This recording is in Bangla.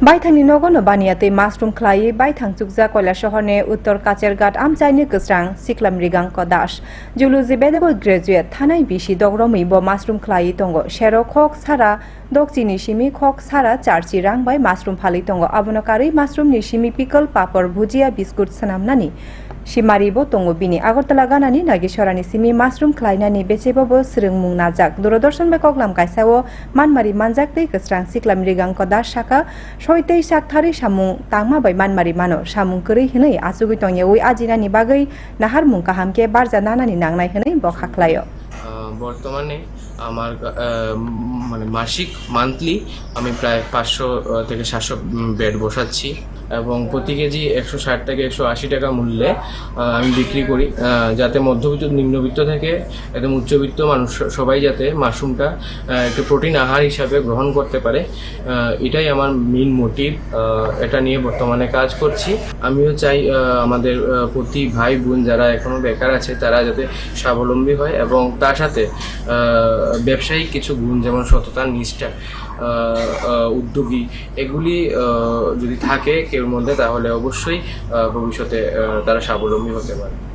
বাইথাংনি নগন বানিয়াতে মাশরুম খ্লাই বাইথাং চুকজা কয়লা শহরে উত্তর কাচেরঘাট আমচাইনি কসরাং সিকলাম রিগাঙ্ক দাস জুলুজি বেদেব গ্রেজুয়েট থানায় বিশি দগ্রমই ব মাশরুম খ্লাই তঙ্গ সের খক সারা দক্ষিণী সিমি খক সারা চারচি রাংবাই মাশরুম ফালি তঙ্গ আবনকারী মাশরুমনি নিশিমি পিকল পাপড় ভুজিয়া বিস্কুট সানামনানি 심마리보 동우비니 아고틀라가나니 나기셔라니 시미 마스룸 클라이나니 베체보보 스릉뭉 나작 도로더선 베콕 람가이사오 만마리 만작데 그스랑 시클라미리강 거다 샤카 쇼이테 샤타리 샤무 땅마바이 만마리 마노 샤무 그리 히네 아수구통예 우이 아지나니 바그이 나하르 뭉카 함께 바르자나나니 낭나이 히네 보카클라요 বর্তমানে আমার মানে মাসিক মান্থলি আমি প্রায় পাঁচশো থেকে সাতশো বেড বসাচ্ছি। এবং প্রতি কেজি একশো ষাট থেকে একশো আশি টাকা মূল্যে আমি বিক্রি করি। যাতে মধ্যবিত্ত, নিম্নবিত্ত থেকে একদম উচ্চবিত্ত মানুষ সবাই যাতে মাশরুমটা একটু প্রোটিন আহার হিসাবে গ্রহণ করতে পারে। এটাই আমার মেন মোটিভ এটা নিয়ে বর্তমানে কাজ করছি। আমিও চাই আমাদের প্রতি ভাই বোন যারা এখনও বেকার আছে, তারা যাতে স্বাবলম্বী হয় এবং তার সাথে আহ, ব্যবসায়িক কিছু গুণ যেমন সততা নিষ্ঠা উদ্যোগী এগুলি যদি থাকে কেউ মধ্যে তাহলে অবশ্যই ভবিষ্যতে তারা স্বাবলম্বী হতে পারে।